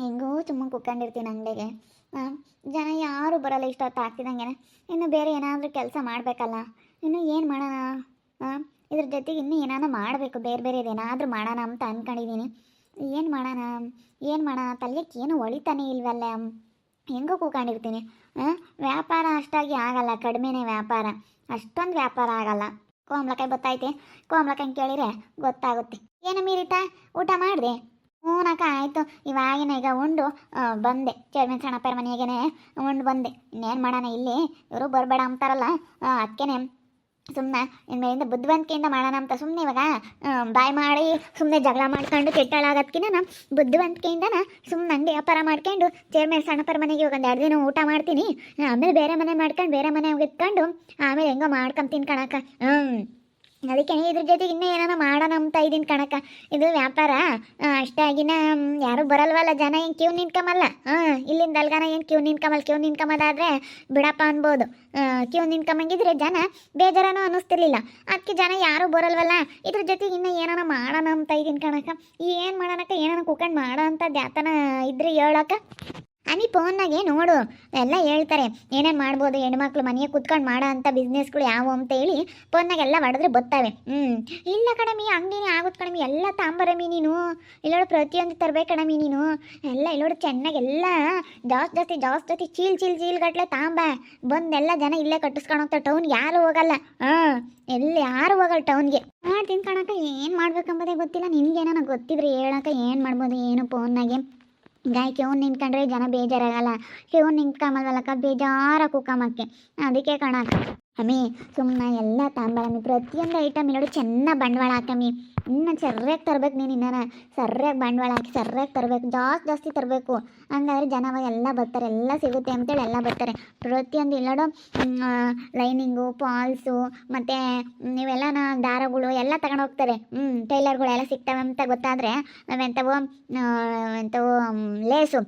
ಹೆಂಗೋ ಸುಮ್ಮನೆ ಕುತ್ಕೊಂಡಿರ್ತೀನಿ ಅಂಗಡಿಗೆ. ಜನ ಯಾರೂ ಬರಲ್ಲ ಇಷ್ಟೊತ್ತು ಆಗ್ತಿದ್ದಂಗೆ. ಇನ್ನು ಬೇರೆ ಏನಾದರೂ ಕೆಲಸ ಮಾಡಬೇಕಲ್ಲ. ಇನ್ನು ಏನು ಮಾಡೋಣ? ಇದ್ರ ಜೊತೆಗೆ ಇನ್ನೂ ಏನಾನ ಮಾಡಬೇಕು, ಬೇರೆ ಬೇರೆ ಏನಾದರೂ ಮಾಡೋಣ ಅಂತ ಅಂದ್ಕೊಂಡಿದ್ದೀನಿ ಏನು ಮಾಡೋಣ? ಏನು ಮಾಡೋಣ? ತಲೆಗೆ ಏನು ಹೊಳಿತಾನೆ ಇಲ್ವಲ್ಲ? ಹೆಂಗೂ ಕೂಕೊಂಡಿರ್ತೀನಿ ವ್ಯಾಪಾರ ಅಷ್ಟಾಗಿ ಆಗಲ್ಲ, ಕಡಿಮೆನೇ ವ್ಯಾಪಾರ. ಅಷ್ಟೊಂದು ವ್ಯಾಪಾರ ಆಗಲ್ಲ. ಕೋಮ್ಲಕಾಯಿ ಗೊತ್ತಾಯ್ತೆ? ಕೋಮ್ಲಕಾಯಿ ಕೇಳಿದ್ರೆ ಗೊತ್ತಾಗುತ್ತೆ. ಏನು ಮೀರಿತಾ, ಊಟ ಮಾಡಿದೆ? ಹ್ಞೂನಕ್ಕ ಆಯಿತು. ಇವಾಗಿನ ಈಗ ಉಂಡು ಬಂದೆ. ಚೇರ್ಮನ್ ಸಣ್ಣಪ್ಪರ ಮನೆಗೇನೆ ಉಂಡು ಬಂದೆ. ಇನ್ನೇನು ಮಾಡೋಣ ಇಲ್ಲಿ? ಇವರು ಬರಬೇಡ ಅಂತಾರಲ್ಲ. ಅದಕ್ಕೇನೆ ಸುಮ್ಮನೆ ಇನ್ಮೇಲಿಂದ ಬುದ್ಧಿವಂತಿಕೆಯಿಂದ ಮಾಡೋಣ ಅಂತ ಸುಮ್ಮನೆ ಇವಾಗ ಬಾಯ್ ಮಾಡಿ ಸುಮ್ಮನೆ ಜಗಳ ಮಾಡ್ಕೊಂಡು ಕೆಟ್ಟಳಾಗೋದ್ಕಿನ ನಾ ಬುದ್ಧಿವಂತಿಕೆಯಿಂದನ ಸುಮ್ಮನೆ ಹಂಗೆ ವ್ಯಾಪಾರ ಮಾಡ್ಕೊಂಡು ಚೇರ್ಮನ್ ಸಣ್ಣಪ್ಪರ ಮನೆಗೆ ಇವಾಗ ಒಂದು ಎರಡು ದಿನ ಊಟ ಮಾಡ್ತೀನಿ. ಆಮೇಲೆ ಬೇರೆ ಮನೆ ಮಾಡ್ಕೊಂಡು, ಬೇರೆ ಮನೆ ಇಟ್ಕೊಂಡು ಆಮೇಲೆ ಹೆಂಗೋ ಮಾಡ್ಕೊಂಡು ತಿನ್ಕೊಳಕ ಹ್ಞೂ ಅದಕ್ಕೆ ಇದ್ರ ಜೊತೆಗೆ ಇನ್ನೂ ಏನಾನ ಮಾಡೋಣ ಅಂತ ಇದೀನಿ ಕಣಕ್ಕ. ಇದು ವ್ಯಾಪಾರ ಅಷ್ಟೇ ಆಗಿನ ಯಾರು ಬರಲ್ವಲ್ಲ ಜನ, ಏನು ಕ್ಯೂ ನಿಂತ್ಕೊಂಬಲ್ಲ ಹಾಂ ಇಲ್ಲಿಂದ ಅಲ್ಗಾನ ಏನು ಕ್ಯೂ ನಿಂತ್ಕೊಂಬಲ್ಲ ಕ್ಯೂ ನಿಂತ್ಕೊಂಬದಾದ್ರೆ ಬಿಡಪ್ಪ ಅನ್ಬೋದು. ಕ್ಯೂ ನಿಂತ್ಕೊಂಬಂಗಿದ್ರೆ ಜನ ಬೇಜಾರನೂ ಅನ್ನಿಸ್ತಿರ್ಲಿಲ್ಲ. ಅದಕ್ಕೆ ಜನ ಯಾರೂ ಬರಲ್ವಲ್ಲ? ಇದ್ರ ಜೊತೆಗೆ ಇನ್ನೂ ಏನಾನ ಮಾಡೋಣ ಅಂತ ಇದೀನಿ ಕಣಕ್ಕ. ಏನು ಮಾಡೋಣಕ್ಕ? ಏನಾನ ಕುಕ್ಕಂಡು ಮಾಡೋ ಅಂಥದ್ದು ಯಾತನ ಇದ್ರೆ ಹೇಳಕ್ಕ ಅನಿ ಫೋನ್ನಾಗೆ ನೋಡು, ಎಲ್ಲ ಹೇಳ್ತಾರೆ, ಏನೇನು ಮಾಡ್ಬೋದು, ಹೆಣ್ಮಕ್ಳು ಮನೆಗೆ ಕುತ್ಕೊಂಡು ಮಾಡೋ ಅಂಥ ಬಿಸ್ನೆಸ್ಗಳು ಯಾವು ಅಂತ ಹೇಳಿ ಫೋನ್ನಾಗ ಎಲ್ಲ ಹೊಡೆದ್ರೆ ಬರ್ತವೆ ಹ್ಞೂ ಇಲ್ಲ ಕಣಮಿ ಅಂಗಡಿನೇ ಆಗುತ್ತೆ ಕಣಮಿ, ಎಲ್ಲ ತಾಂಬರಮಿ ನೀನು. ಇಲ್ಲೋಡು ಪ್ರತಿಯೊಂದು ತರಬೇಕು ಕಣಮಿ ನೀನು. ಎಲ್ಲ ಇಲ್ಲೋಡು ಚೆನ್ನಾಗಿ ಎಲ್ಲ ಜಾಸ್ತಿ ಜಾಸ್ತಿ ಜಾಸ್ತಿ ಜಾಸ್ತಿ ಚೀಲ್ ಚೀಲ್ ಚೀಲ್ ಗಟ್ಲೆ ತಾಂಬ. ಬಂದೆಲ್ಲ ಜನ ಇಲ್ಲೇ ಕಟ್ಟಿಸ್ಕೊಂಡು ಹೋಗ್ತಾರೆ ಟೌನ್ಗೆ ಯಾರು ಹೋಗಲ್ಲ. ಹಾಂ, ಎಲ್ಲಿ ಯಾರು ಹೋಗಲ್ಲ ಟೌನ್ಗೆ. ಮಾಡಿ ತಿನ್ಕೊಳಕ ಏನು ಮಾಡ್ಬೇಕಂಬುದೇ ಗೊತ್ತಿಲ್ಲ ನಿನ್ಗೇನೋ ಗೊತ್ತಿದ್ರೆ ಹೇಳಕ್ಕ, ಏನು ಮಾಡ್ಬೋದು, ಏನು ಫೋನ್ನಾಗೆ. ಗಾಯ ಕ್ಯೂ ನಿಂತ್ಕೊಂಡ್ರೆ ಜನ ಬೇಜಾರಾಗಲ್ಲ. ಕ್ಯೂ ನಿಂತ್ಕೊಂಬಲ್ವಲ್ಲಕ್ಕ ಬೇಜಾರ ಕುಕ್ಕಮ್ಮಕ್ಕೆ ಅದಕ್ಕೆ ಕಣಕ್ಕ. ಅಮ್ಮಿ ಸುಮ್ಮನೆ ಎಲ್ಲ ತಾಂಬಾರಮ್ಮಿ ಪ್ರತಿಯೊಂದು ಐಟಮ್ ನೋಡಿ ಚೆನ್ನಾಗಿ ಬಂಡವಾಳ ಹಾಕಮ್ಮಿ ಇನ್ನು ಸರ್ಯಾಗಿ ತರ್ಬೇಕು ನೀನು ಇನ್ನ ಸರ್ಯಾಗಿ ಬಂಡವಾಳ ಹಾಕಿ ಸರ್ಯಾಗಿ ತರಬೇಕು. ಜಾಸ್ತಿ ಜಾಸ್ತಿ ತರಬೇಕು. ಹಂಗಾದ್ರೆ ಜನ ಎಲ್ಲ ಬರ್ತಾರೆ. ಎಲ್ಲ ಸಿಗುತ್ತೆ ಅಂತೇಳಿ ಎಲ್ಲ ಬರ್ತಾರೆ. ಪ್ರತಿಯೊಂದು ಇಲ್ಲೋಡು ಲೈನಿಂಗು ಫಾಲ್ಸು ಮತ್ತು ನೀವೆಲ್ಲ ದಾರಗಳು ಎಲ್ಲ ತಗೊಂಡು ಹೋಗ್ತಾರೆ. ಹ್ಞೂ ಟೈಲರ್ಗಳು ಎಲ್ಲ ಸಿಗ್ತವೆ ಅಂತ ಗೊತ್ತಾದರೆ ನಾವೆಂಥವು ಎಂಥವು ಲೇಸು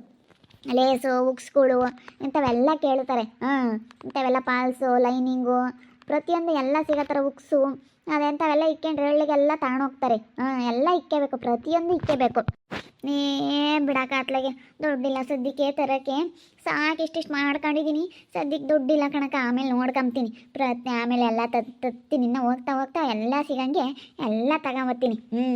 ಲೇಸು ಉಕ್ಸ್ಗಳು ಇಂಥವೆಲ್ಲ ಕೇಳ್ತಾರೆ. ಹಾಂ ಇಂಥವೆಲ್ಲ ಪಾಲ್ಸು ಲೈನಿಂಗು ಪ್ರತಿಯೊಂದು ಎಲ್ಲ ಸಿಗೋ ಥರ ಉಕ್ಸು ಅದೆಂಥವೆಲ್ಲ ಇಕ್ಕೊಂಡ್ರೆ ಎಳ್ಳಿಗೆಲ್ಲ ತಗೊಂಡು ಹೋಗ್ತಾರೆ ಹಾಂ ಎಲ್ಲ ಇಕ್ಕಬೇಕು, ಪ್ರತಿಯೊಂದು ಇಕ್ಕಬೇಕು. ನೀ ಬಿಡಾಕ ಅತ್ಲಾಗೆ? ದುಡ್ಡಿಲ್ಲ ಸದ್ಯಕ್ಕೆ ತರೋಕ್ಕೆ. ಸಾಕು ಇಷ್ಟಿಷ್ಟು ಮಾಡ್ಕೊಂಡಿದ್ದೀನಿ ಸದ್ಯಕ್ಕೆ ದುಡ್ಡಿಲ್ಲ ಕಣಕ ಆಮೇಲೆ ನೋಡ್ಕೊಂತೀನಿ ಪ್ರತಿ ಆಮೇಲೆ ಎಲ್ಲ ತತ್ ತತ್ತೀನಿ ಹೋಗ್ತಾ ಹೋಗ್ತಾ ಎಲ್ಲ ಸಿಗಂಗೆ ಎಲ್ಲ ತಗೊಂಬರ್ತೀನಿ ಹ್ಞೂ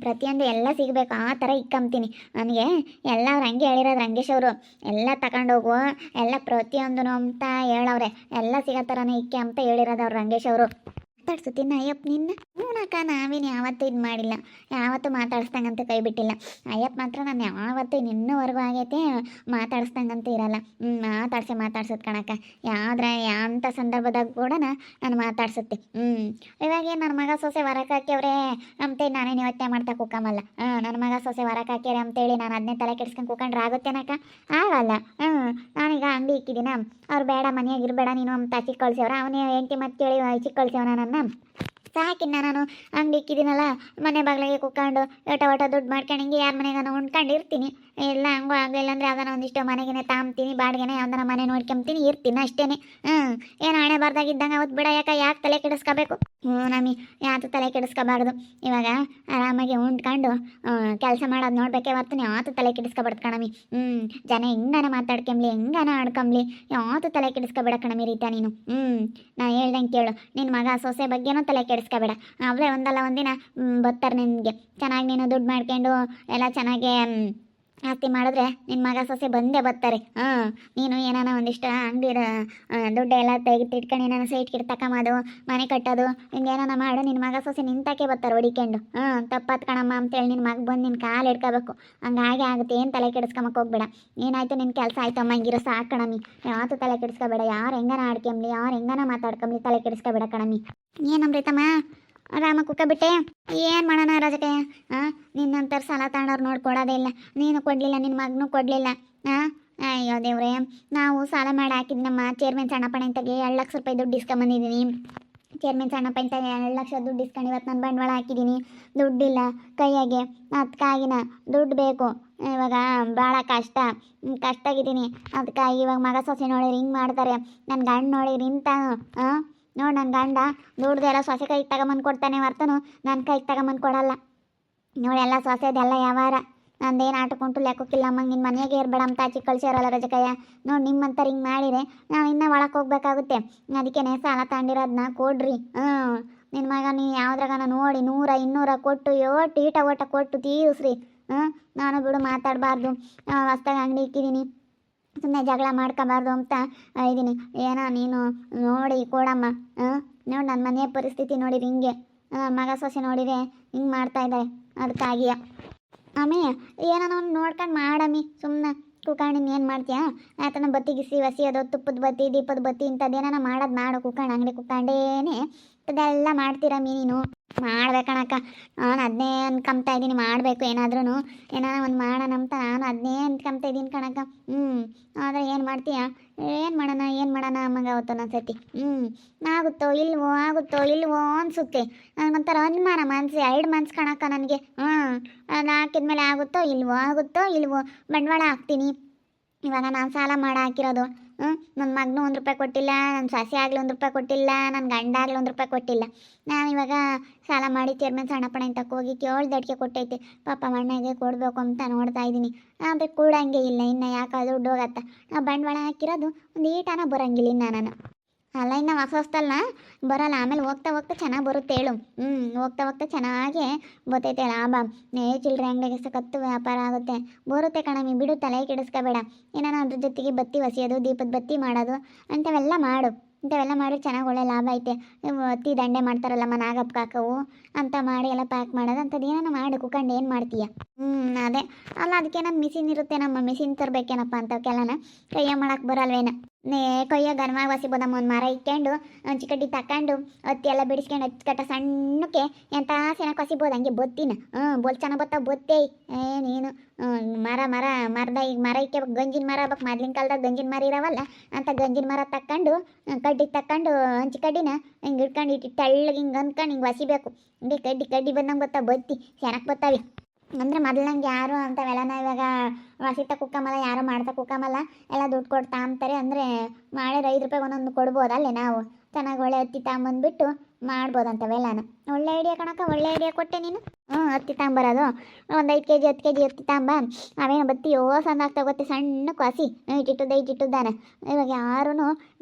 ಪ್ರತಿಯೊಂದು ಎಲ್ಲ ಸಿಗಬೇಕು, ಆ ಥರ ಇಕ್ಕಂಬ್ತೀನಿ. ನನಗೆ ಎಲ್ಲ ಅವ್ರು ಹಂಗೆ ಹೇಳಿರೋದು ರಂಗೇಶ್ ಅವರು. ಎಲ್ಲ ತಗೊಂಡೋಗು ಎಲ್ಲ ಪ್ರತಿಯೊಂದು ಅಂತ ಹೇಳವ್ರೆ. ಎಲ್ಲ ಸಿಗೋ ಥರನೇ ಇಕ್ಕೆ ಅಂತ ಹೇಳಿರೋದು ಅವ್ರು ರಂಗೇಶ್ ಅವರು. ಮಾತಾಡ್ಸುತ್ತೀನಿ ಅಯ್ಯಪ್ಪ ನಿನ್ನ. ಹ್ಞೂನಕ್ಕ ನಾವೇನು ಯಾವತ್ತೂ ಇದು ಮಾಡಿಲ್ಲ. ಯಾವತ್ತೂ ಮಾತಾಡಿಸ್ದಂಗಂತೂ ಕೈ ಬಿಟ್ಟಿಲ್ಲ. ಅಯ್ಯಪ್ಪ, ಮಾತ್ರ ನಾನು ಯಾವತ್ತೂ ಇನ್ನೂವರೆಗೂ ಆಗೈತೆ ಮಾತಾಡಿಸ್ದಂಗಂತೂ ಇರಲ್ಲ. ಹ್ಞೂ ಮಾತಾಡ್ಸಿ ಮಾತಾಡ್ಸೋದು ಕಣಕ್ಕ. ಯಾವ್ದ್ರ ಯಾಂಥ ಸಂದರ್ಭದಾಗ ಕೂಡ ನಾನು ಮಾತಾಡ್ಸುತ್ತೆ. ಹ್ಞೂ ಇವಾಗ ನನ್ನ ಮಗ ಸೊಸೆ ಹೊರಕ್ಕೆ ಹಾಕ್ಯವ್ರೆ ಅಂತೇಳಿ ನಾನೇನು ಯೋಚನೆ ಮಾಡ್ತಾ ಕುಕ್ಕಮಲ್ಲ ಹಾಂ ನನ್ನ ಮಗ ಸೊಸೆ ಹೊರಕ್ಕೆ ಅಂತೇಳಿ ನಾನು ಅದನ್ನೇ ತಲೆ ಕೆಡ್ಸ್ಕೊಂಡು ಕುಕ್ಕಂಡ್ರೆ ಆಗುತ್ತೇನಕ್ಕ ಆಗಲ್ಲ. ಹ್ಞೂ ನಾನೀಗ ಅಂಗಡಿ ಇಕ್ಕಿದ್ದೀನ ಅವ್ರು ಬೇಡ ಮನೆಯಾಗಿರ್ಬೇಡ ನೀನು ಅಂತ ಚಿಕ್ಕ ಕಳ್ಸ್ಯವ್ರ ಅವನೇ ಹೆಂಡತಿ ಮತ್ತೆ ಕೇಳಿ ಚಿಕ್ಕ ಕಳ್ಸ್ಯವನ ನನ್ನ. ಸಾಕಿನ್ನ ನಾನು. ಅಂಗಡಿ ಇಕ್ಕಿದ್ದೀನಲ್ಲ, ಮನೆ ಬಾಗಿಲಿಗೆ ಕುತ್ಕೊಂಡು ಏಟ ಒಟ ದುಡ್ಡು ಮಾಡ್ಕೊಂಡು ಹಿಂಗೆ ಯಾರ ಮನೆಗಾನ ಉಣ್ಕೊಂಡು ಇರ್ತೀನಿ ಎಲ್ಲ ಹಂಗೂ ಆಗಲಿಲ್ಲ ಅಂದರೆ ಯಾವ್ದಾನ ಒಂದಿಷ್ಟು ಮನೆಗೇನೆ ತಾಂಬ್ತೀನಿ ಬಾಡಿಗೆನೆ ಯಾವ್ದಾನ ಮನೆ ನೋಡ್ಕೊಂತೀನಿ ಇರ್ತೀನಿ ಅಷ್ಟೇ ಹ್ಞೂ ಏನು ಹಣೆ ಬಾರ್ದಾಗಿದ್ದಂಗೆ ಅವತ್ತು ಬಿಡ ಯಾಕೆ ಯಾಕೆ ತಲೆ ಕೆಡಿಸ್ಕೋಬೇಕು? ಹ್ಞೂ ನಮಿ, ಯಾತು ತಲೆ ಕೆಡಿಸ್ಕೋಬಾರ್ದು. ಇವಾಗ ಆರಾಮಾಗಿ ಉಂಡ್ಕೊಂಡು ಕೆಲಸ ಮಾಡೋದು ನೋಡ್ಬೇಕೆ ಹೊರ್ತು ಯಾವತ್ತು ತಲೆ ಕೆಡಿಸ್ಕೊಬಾರ್ದು ಕಣಮಿ. ಹ್ಞೂ, ಜನ ಹೆಂಗಾನ ಮಾತಾಡ್ಕೊಂಬ್ಲಿ, ಹೆಂಗಾನ ಆಡ್ಕೊಂಬ್ಲಿ ಯಾವತ್ತು ತಲೆ ಕೆಡಿಸ್ಕೊಬೇಡ ಕಣಮಿ ರೀತಾ ನೀನು. ಹ್ಞೂ ನಾನು ಹೇಳ್ದಂಗೆ ಕೇಳು. ನಿನ್ನ ಮಗ ಸೊಸೆ ಬಗ್ಗೆನೂ ತಲೆ ಕೆಡಿಸ್ಕೊಬೇಡ. ಅವರೇ ಒಂದಲ್ಲ ಒಂದಿನ ಬರ್ತಾರೆ ನಿನಗೆ. ಚೆನ್ನಾಗಿ ನೀನು ದುಡ್ಡು ಮಾಡ್ಕೊಂಡು, ಎಲ್ಲ ಚೆನ್ನಾಗಿ ಆಸ್ತಿ ಮಾಡಿದ್ರೆ ನಿನ್ನ ಮಗ ಸೊಸೆ ಬಂದೇ ಬರ್ತಾರೆ. ಹಾಂ, ನೀನು ಏನಾನ ಒಂದಿಷ್ಟು ಅಂಗಡಿ ದುಡ್ಡು ಎಲ್ಲ ತೆಗೆದು ಇಟ್ಕೊಂಡು ಏನಾನ ಸೈಟ್ ಗಿಟ್ ತಕೊಂಬೋದು ಮನೆ ಕಟ್ಟೋದು, ಹಿಂಗೆ ಮಾಡು ನಿನ್ನ ಮಗ ಸೊಸೆ ನಿಂತಕ್ಕೆ ಬರ್ತಾರೆ ಹೊಡಿಕೊಂಡು. ಹಾಂ, ತಪ್ಪತ್ ಕಣಮ್ಮ ಅಂತೇಳಿ ನಿನ್ನ ಮಗ ಬಂದು ನಿನ್ನ ಕಾಲು ಹಿಡ್ಕೋಬೇಕು. ಹಂಗಾಗೆ ಆಗುತ್ತೆ, ಏನು ತಲೆ ಕೆಡಿಸ್ಕೊಂಬಕ್ಕೆ ಹೋಗ್ಬೇಡ. ಏನಾಯ್ತು ನಿನ್ನ ಕೆಲಸ ಆಯ್ತು ಅಮ್ಮ, ಹಿಂಗಿರೋ ಸಾಕು ಕಣಮಿ ಯಾವತ್ತೂ ತಲೆ ಕೆಡಿಸ್ಕೋಬೇಡ, ಯಾರು ಹೆಂಗನ ಆಡ್ಕೊಂಬ್ಲಿ, ಯಾರು ಹೆಂಗನ ಮಾತಾಡ್ಕೊಂಬ್ಲಿ ತಲೆ ಕೆಡಿಸ್ಕೋಬೇಡ ಕಣಮಿ ಏನಮ್ರೀತಮ್ಮ ಆರಾಮ ಕುಕ್ಕಬಿಟ್ಟೆ? ಏನು ಮಾಡೋಣ ರಾಜಕ್ಕೆ ಹಾಂ ನಿನ್ನಂತರ ಸಾಲ ತಗೊಂಡವ್ರು ನೋಡ್ಕೊಡೋದೇ ಇಲ್ಲ. ನೀನು ಕೊಡಲಿಲ್ಲ ನಿನ್ನ ಮಗನೂ ಕೊಡಲಿಲ್ಲ. ಹಾಂ ಅಯ್ಯೋ ದೇವ್ರೆ, ನಾವು ಸಾಲ ಮಾಡಿ ಹಾಕಿದ್ದು ನಮ್ಮ ಚೇರ್ಮನ್ ಸಣ್ಣಪ್ಪಣ ಇಂತಾಗೆ ಎರಡು ಲಕ್ಷ ರೂಪಾಯಿ ದುಡ್ಡು ಇಸ್ಕೊಂಬಂದಿದ್ದೀನಿ ಚೇರ್ಮನ್ ಸಣ್ಣಪ್ಪ ಇಂತ ಎರಡು ಲಕ್ಷ ದುಡ್ಡು ಇಸ್ಕೊಂಡು ಇವತ್ತು ನಾನು ಬಂಡವಾಳ ಹಾಕಿದ್ದೀನಿ ದುಡ್ಡಿಲ್ಲ, ಕೈಯಾಗೆ. ಅದಕ್ಕಾಗಿನ ದುಡ್ಡು ಬೇಕು. ಇವಾಗ ಭಾಳ ಕಷ್ಟ. ಕಷ್ಟ ಆಗಿದ್ದೀನಿ ಅದಕ್ಕಾಗಿ ಇವಾಗ ಮಗ ಸೊಸೆ ನೋಡಿರಿ ಹಿಂಗೆ ಮಾಡ್ತಾರೆ. ನನ್ನ ಗಂಡ ನೋಡಿರಿ ಇಂತ ಹಾಂ ನೋಡಿ ನನ್ನ ಗಂಡ ದುಡ್ದೆಲ್ಲ ಸೊಸೆ ಕೈಗೆ ತಗೊಂಬಂದು ಕೊಡ್ತಾನೆ ಹೊರ್ತನು ನನ್ನ ಕೈಗೆ ತಗೊಂಬಂದು ಕೊಡಲ್ಲ. ನೋಡಿ ಎಲ್ಲ ಸೊಸೆದೆಲ್ಲ ಯಾವಾರ. ನಂದೇನು ಆಟಕೊಂಟು ಲೆಕ್ಕಕ್ಕಿಲ್ಲ ಅಮ್ಮ ನಿನ್ನ ಮನೆಗೆ ಇರಬೇಡ ಅಂತ ಆಚೆ ಕಳ್ಸಿರಲ್ಲ ರಜಕಯ್ಯ. ನೋಡಿ ನಿಮ್ಮಂತ ಹಿಂಗೆ ಮಾಡಿದ್ರೆ ನಾವು ಇನ್ನೂ ಒಳಕ್ಕೆ ಹೋಗ್ಬೇಕಾಗುತ್ತೆ. ಅದಕ್ಕೆ ಸಾಲ ತಗೊಂಡಿರೋದನ್ನ ಕೊಡ್ರಿ. ಹ್ಞೂ. ನಿನ್ನ ಮಗ ನೀ ಯಾವ್ದ್ರಾಗನ ನೋಡಿ ನೂರ, ಇನ್ನೂರ ಕೊಟ್ಟು, ಯೋಟ್, ಈಟ, ಓಟ ಕೊಟ್ಟು ತೀರಿಸ್ರಿ. ಹ್ಞೂ. ನಾನು ಬಿಡು ಮಾತಾಡಬಾರ್ದು. ಹೊಸ್ದಾಗ ಅಂಗಡಿ ಇಕ್ಕಿದ್ದೀನಿ ಸುಮ್ಮನೆ ಜಗಳ ಮಾಡ್ಕೋಬಾರ್ದು ಅಂತ ಇದ್ದೀನಿ ಏನೋ ನೀನು ನೋಡಿ ಕೊಡಮ್ಮ ನೋಡಿ ನನ್ನ ಮನೆಯ ಪರಿಸ್ಥಿತಿ ನೋಡಿರಿ ಹಿಂಗೆ. ಮಗ ಸೊಸೆ ನೋಡಿರಿ ಹಿಂಗೆ ಮಾಡ್ತಾ ಇದ್ದಾರೆ ಅದಕ್ಕಾಗಿಯ. ಆಮೇಲೆ ಏನೋ ಒಂದು ನೋಡ್ಕೊಂಡು ಮಾಡಮ್ಮಿ. ಸುಮ್ಮನೆ ಕುಕಾಣಿನ ಏನು ಮಾಡ್ತೀಯಾ? ಆತನ ಬತ್ತಿ ಗಿಸಿ ವಸಿಯೋದು ತುಪ್ಪದ ಬತ್ತಿ, ದೀಪದ ಬತ್ತಿ ಇಂಥದ್ದೇನೋ ಮಾಡೋದು ಮಾಡು ಕುಕಾಣ ಅಂಗಡಿ ಕುಕಾಂಡೇನೆ ಅದೆಲ್ಲ ಮಾಡ್ತೀರಮ್ಮಿ ನೀನು. ಮಾಡ್ಬೇಕಣಕ್ಕ. ನಾನು ಅದನ್ನೇ ಅನ್ಕೊಂತಾ ಇದ್ದೀನಿ, ಮಾಡಬೇಕು ಏನಾದ್ರೂ ಏನಾರ ಒಂದು ಮಾಡೋಣ ಅಂತ ನಾನು ಅದನ್ನೇ ಅನ್ಕೊಂತ ಇದ್ದೀನಿ ಕಣಕ್ಕ. ಹ್ಞೂ ಆದರೆ ಏನು ಮಾಡ್ತೀಯ? ಏನು ಮಾಡೋಣ ಏನು ಮಾಡೋಣ ಅಮ್ಮಂಗ ಅವತ್ತು ನನ್ನ ಸತಿ ಹ್ಞೂ ಆಗುತ್ತೋ ಇಲ್ವೋ ಆಗುತ್ತೋ ಇಲ್ವೋ ಅನಿಸುತ್ತೆ. ನನಗೊಂಥರ ಅನುಮಾನ ಮನ್ಸು ಎರಡು ಮನ್ಸು ಕಣಕ್ಕ ನನಗೆ. ಹ್ಞೂ ಅದು ಹಾಕಿದ್ಮೇಲೆ ಆಗುತ್ತೋ ಇಲ್ವೋ ಆಗುತ್ತೋ ಇಲ್ವೋ. ಬಂಡವಾಳ ಹಾಕ್ತೀನಿ. ಇವಾಗ ನಾನು ಸಾಲ ಮಾಡಿ ಹಾಕಿರೋದು. ನನ್ನ ಮಗನೂ ಒಂದು ರೂಪಾಯಿ ಕೊಟ್ಟಿಲ್ಲ ನನ್ನ ಸಸಿ ಆಗಲಿ ಒಂದು ರೂಪಾಯಿ ಕೊಟ್ಟಿಲ್ಲ ನನ್ನ ಗಂಡ ಆಗಲಿ ಒಂದು ರೂಪಾಯಿ ಕೊಟ್ಟಿಲ್ಲ. ನಾನು ಇವಾಗ ಸಾಲ ಮಾಡಿ ಚೇರ್ಮನ್ ಸಣ್ಣ ಅಂತ ಹೋಗಿ ಕೇಳ್ದಡ್ಕೆ ಕೊಟ್ಟೈತೆ. ಪಾಪ ಮಣ್ಣಗೆ ಕೊಡಬೇಕು ಅಂತ ನೋಡ್ತಾ ಇದ್ದೀನಿ ಆದರೆ ಕೂಡಂಗೆ ಇಲ್ಲ, ಇನ್ನು ಯಾಕೆ ದುಡ್ಡು ಹೋಗತ್ತ ನಾವು ಬಂಡವಾಳ ಹಾಕಿರೋದು, ಒಂದು ಈಟನ ಬರೋಂಗಿಲ್ಲ ನಾನು ಅಲ್ಲ, ಇನ್ನು ಹೊಸ ಹೊಸ್ತಲ್ಲ ಬರಲ್ಲ, ಆಮೇಲೆ ಹೋಗ್ತಾ ಹೋಗ್ತಾ ಚೆನ್ನಾಗಿ ಬರುತ್ತೆ ಹೇಳು. ಹ್ಞೂ ಹೋಗ್ತಾ ಹೋಗ್ತಾ ಚೆನ್ನಾಗಿ ಬರ್ತೈತೆ ಲಾಭ. ನೇ ಚಿಲ್ಲರೆ ಅಂಗಡಿಗೆ ಸಖತ್ತು ವ್ಯಾಪಾರ ಆಗುತ್ತೆ. ಬರುತ್ತೆ ಕಣಮಿ ಬಿಡು ತಲೆ ಕೆಡಿಸ್ಕೋಬೇಡ. ಏನಾನ ಅದ್ರ ಜೊತೆಗೆ ಬತ್ತಿ ಒಸಿಯೋದು, ದೀಪದ ಬತ್ತಿ ಮಾಡೋದು, ಅಂಥವೆಲ್ಲ ಮಾಡು. ಇಂಥವೆಲ್ಲ ಮಾಡಿ ಚೆನ್ನಾಗಿ ಒಳ್ಳೆ ಲಾಭ ಐತೆ. ಅತ್ತಿ ದಂಡೆ ಮಾಡ್ತಾರಲ್ಲಮ್ಮ, ನಾಗಪ್ಪ ಕಾಕವು, ಅಂತ ಮಾಡಿ ಎಲ್ಲ ಪ್ಯಾಕ್ ಮಾಡೋದು, ಅಂಥದ್ದು ಏನಾನ ಮಾಡಿ ಕುಕಂಡು ಏನು ಮಾಡ್ತೀಯ? ಹ್ಞೂ ಅದೇ. ಅಲ್ಲ, ಅದಕ್ಕೆ ನಮ್ಮ ಮಿಷಿನ್ ಇರುತ್ತೆ ನಮ್ಮ ಮಿಷಿನ್ ತರಬೇಕೇನಪ್ಪ ಅಂಥವಕ್ಕೆಲ್ಲನ ಕೈಯ ಮಾಡೋಕ್ಕೆ ಬರಲ್ವೇನ? ಕೊಯ್ಯ ಗನ್ಮಾಗ ಬಸಿಬೋದಮ್ಮ ಒಂದು ಮರ ಇಟ್ಕೊಂಡು ಚಿಕಡ್ಡಿ ತಕೊಂಡು ಹತ್ತಿ ಎಲ್ಲ ಬಿಡಿಸ್ಕೊಂಡು ಹಚ್ಕಟ್ಟ ಸಣ್ಣಕ್ಕೆ ಎಂತ ಸೆನಕ್ಕೆ ಹೊಸಿಬೋದು ಹಂಗೆ ಬೊತ್ತಿನ. ಹ್ಞೂ ಬೋಲ್ ಚೆನ್ನಾಗಿ ಬತ್ತಾವ ಬೊತ್ತೇ. ಏ, ನೀನು ಮರ ಮರ, ಮರದ ಈಗ ಮರ ಇಕ್ಕೆ ಗಂಜಿನ ಮರ ಬೇಕು ಮೊದ್ಲಿನ ಕಾಲದಾಗ ಗಂಜಿನ ಮರ ಇರವಲ್ಲ, ಅಂತ ಗಂಜಿನ ಮರ ತಕೊಂಡು ಕಡ್ಡಿ ತಕೊಂಡು ಹಂಚಿ ಕಡ್ಡಿನ, ಹಿಂಗೆ ಇಟ್ಕೊಂಡು ಇಟ್ಟು ತೆಳ್ಳಗೆ ಹಿಂಗೆ ಅಂದ್ಕೊಂಡು ಹಿಂಗೆ ಒಸಿಬೇಕು ಹಿಂಗೆ ಕಡ್ಡಿ ಕಡ್ಡಿ ಬಂದಂಗೆ ಬತ್ತಾವ ಬತ್ತಿ ಸೆನಕ್ಕೆ ಬತ್ತಾವೆ. ಅಂದ್ರೆ ಮೊದ್ಲಂಗೆ ಯಾರು ಅಂಥವೆಲ್ಲನ ಇವಾಗ ವಸಿತ ಕುಕ್ಕಮಲ್ಲ ಯಾರು ಮಾಡ್ತಾ ಕುಕ್ಕಮಲ್ಲ ಎಲ್ಲ ದುಡ್ಡು ಕೊಟ್ಟು ಅಂತಾರೆ ಅಂದರೆ ಮಾಡಿದ್ರೆ ಐದು ರೂಪಾಯಿ ಒಂದೊಂದು ಕೊಡ್ಬೋದಲ್ಲೇ ನಾವು. ಚೆನ್ನಾಗಿ ಒಳ್ಳೆ ಹತ್ತಿ ತಾಂಬಂದ್ಬಿಟ್ಟು ಮಾಡ್ಬೋದು ಅಂಥವೆಲ್ಲನು ಒಳ್ಳೆ ಐಡಿಯಾ ಕಣಕ್ಕ, ಒಳ್ಳೆ ಐಡಿಯಾ ಕೊಟ್ಟೆ ನೀನು. ಹ್ಞೂ ಹತ್ತಿ ತಗೊಂಬರೋದು ಒಂದು ಐದು ಕೆ ಜಿ ಹತ್ತು ಕೆ ಜಿ ಹತ್ತಿ ತಾಂಬ. ಅವೇನು ಬತ್ತಿ ಸಣ್ಣ ಆಗ್ತಾ ಗೊತ್ತೆ ಸಣ್ಣ ಕ್ವಾಸಿ. ಇಟ್ಟಿಟ್ಟದ್ದು ಇಟ್ಟಿಟ್ಟದ್ದಾನೆ ಇವಾಗ ಯಾರೂ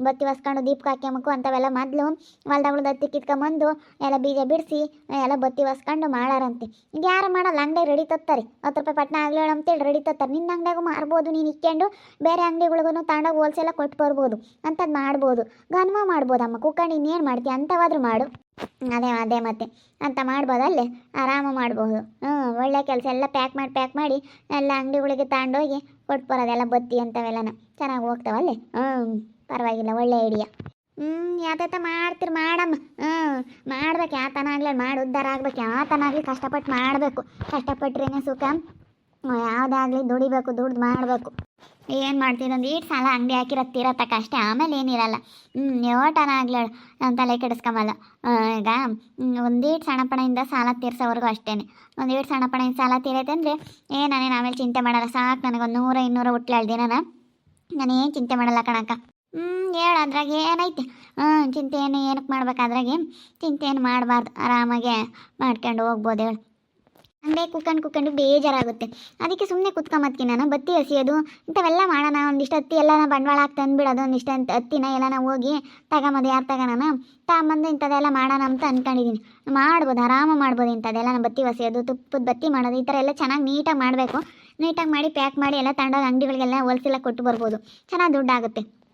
ಬತ್ತಿ ಹೊಸ್ಕೊಂಡು ದೀಪಕ್ಕೆ ಹಾಕ್ಯಮಕ್ಕು ಅಂಥವೆಲ್ಲ ಮೊದಲು ಹೊಲ್ದಾಗಳು ಹತ್ತಿ ಕಿತ್ಕೊಂಬಂದು ಎಲ್ಲ ಬೀಜ ಬಿಡಿಸಿ, ಎಲ್ಲ ಬತ್ತಿ ಹೊಸ್ಕೊಂಡು ಮಾಡಾರಂತೆ ಈಗ ಯಾರು ಮಾಡಲ್ಲ ಅಂಗಡಿ ರೆಡಿ ತತ್ತಾರೆ. ಹತ್ತು ರೂಪಾಯಿ ಪಟ್ನ ಆಗ್ಲಿ ಅಂತೇಳಿ ರೆಡಿ ತತ್ತಾರೆ. ನಿನ್ನ ಅಂಗಡಿಯಾಗೂ ಮಾರ್ಬೋದು, ನೀನು ಇಕ್ಕೊಂಡು ಬೇರೆ ಅಂಗಡಿಗಳಿಗೂ ತಾಂಡಾಗ ಹೋಲ್ಸೆಲ್ಲ ಕೊಟ್ಟು ಬರ್ಬೋದು. ಅಂಥದ್ದು ಮಾಡ್ಬೋದು. ಗನ್ಮ ಮಾಡ್ಬೋದಮ್ಮ ಕುಕ್ಕಂಡು ಇನ್ನೇನು ಮಾಡ್ತೀಯ ಅಂಥವಾದ್ರೂ ಮಾಡು. ಅದೇ ಅದೇ ಮತ್ತೆ. ಅಂತ ಮಾಡ್ಬೋದಲ್ಲೇ ಆರಾಮ ಮಾಡ್ಬೋದು. ಹ್ಞೂ, ಒಳ್ಳೆ ಕೆಲಸ. ಎಲ್ಲ ಪ್ಯಾಕ್ ಮಾಡಿ ಪ್ಯಾಕ್ ಮಾಡಿ ಎಲ್ಲ ಅಂಗಡಿಗಳಿಗೆ ತಗೊಂಡೋಗಿ ಕೊಟ್ಟು ಬರೋದೆಲ್ಲ ಬತ್ತಿ ಅಂಥವೆಲ್ಲನ ಚೆನ್ನಾಗಿ ಹೋಗ್ತಾವಲ್ಲೇ ಹ್ಞೂ, ಪರವಾಗಿಲ್ಲ. ಒಳ್ಳೆ ಐಡಿಯಾ ಹ್ಞೂ ಯಾತ ಮಾಡ್ತೀರಿ ಮಾಡಮ್ಮ. ಹ್ಞೂ, ಮಾಡ್ಬೇಕು. ಯಾತನಾಗ್ಲಿ ಮಾಡಿ ಉದ್ಧಾರ ಆಗ್ಬೇಕು. ಯಾತನಾಗ್ಲಿ ಕಷ್ಟಪಟ್ಟು ಮಾಡಬೇಕು. ಕಷ್ಟಪಟ್ರೇನೆ ಸುಖ. ಯಾವುದಾಗಲಿ ದುಡಿಬೇಕು, ದುಡ್ದು ಮಾಡಬೇಕು. ಏನು ಮಾಡ್ತೀನಿ ಒಂದು ಈಟ್ ಸಾಲ ಅಂಗಡಿ ಹಾಕಿರೋದು ತೀರತ್ತಕ್ಕ ಅಷ್ಟೇ, ಆಮೇಲೆ ಏನಿರಲ್ಲ ಹ್ಞೂ ಆಗ್ಲಿ ನಾನು ತಲೆ ಕೆಡಿಸ್ಕೊಂಬಲ್ಲ. ಈಗ ಒಂದೀಟ್ ಸಣ್ಣಪಣೆಯಿಂದ ಸಾಲ ತೀರ್ಸೋವರೆಗೂ ಅಷ್ಟೇ ಒಂದೀಟ್ ಸಣ್ಣಪಣೆಯಿಂದ ಸಾಲ ತೀರೈತೆ ಅಂದರೆ, ಏ ಆಮೇಲೆ ಚಿಂತೆ ಮಾಡಲ್ಲ, ಸಾಕು ನನಗೊಂದು ನೂರ, ಇನ್ನೂರ ಹುಟ್ಲಾಳ್ದಿ ನಾನು. ನಾನೇನು ಚಿಂತೆ ಮಾಡಲ್ಲ ಕಣಕ್ಕ. ಹ್ಞೂ ಹೇಳು, ಅದ್ರಾಗ ಏನೈತೆ? ಹ್ಞೂ ಚಿಂತೆ ಏನು ಏನಕ್ಕೆ ಮಾಡ್ಬೇಕಾದ್ರಾಗೆ ಚಿಂತೆ ಏನು ಮಾಡಬಾರ್ದು, ಆರಾಮಾಗೆ ಮಾಡ್ಕೊಂಡು ಹೋಗ್ಬೋದು ಹೇಳು. ಅಂಗಡಿ ಕುಕ್ಕಂಡು ಕುಕ್ಕಂಡು ಬೇಜಾರಾಗುತ್ತೆ. ಅದಕ್ಕೆ ಸುಮ್ಮನೆ ಕುತ್ಕೊಂಬತ್ತಿ ನಾನು. ಬತ್ತಿ ಹಸಿಯೋದು ಇಂಥವೆಲ್ಲ ಮಾಡೋಣ, ಒಂದಿಷ್ಟು ಹತ್ತಿ ಎಲ್ಲನ ಬಂಡವಾಳ ಹಾಕಿ ತಂದುಬಿಡೋದು ಒಂದಿಷ್ಟು ಅಂತ ಹತ್ತಿನ ಎಲ್ಲನ ಹೋಗಿ ತಗೊಂಬೋದು ಯಾರು ತಗೋಣ ತಗೊಂಬಂದು ಇಂಥದ್ದೆಲ್ಲ ಮಾಡೋಣ ಅಂತ ಅಂದ್ಕೊಂಡಿದ್ದೀನಿ ಮಾಡ್ಬೋದು, ಆರಾಮ ಮಾಡ್ಬೋದು ಇಂಥದ್ದೆಲ್ಲ ನಾನು ಬತ್ತಿ ಹೊಸಿಯೋದು ತುಪ್ಪದ ಬತ್ತಿ ಮಾಡೋದು, ಈ ಥರ ಎಲ್ಲ ಚೆನ್ನಾಗಿ ನೀಟಾಗಿ ಮಾಡಬೇಕು. ನೀಟಾಗಿ ಮಾಡಿ, ಪ್ಯಾಕ್ ಮಾಡಿ ಎಲ್ಲ ತಗೊಂಡೋಗಿ ಅಂಗಡಿಗಳಿಗೆಲ್ಲ ಹೋಲ್ಸೆಲ್ಲ ಕೊಟ್ಟು ಬರ್ಬೋದು. ಚೆನ್ನಾಗಿ ದುಡ್ಡಾಗುತ್ತೆ.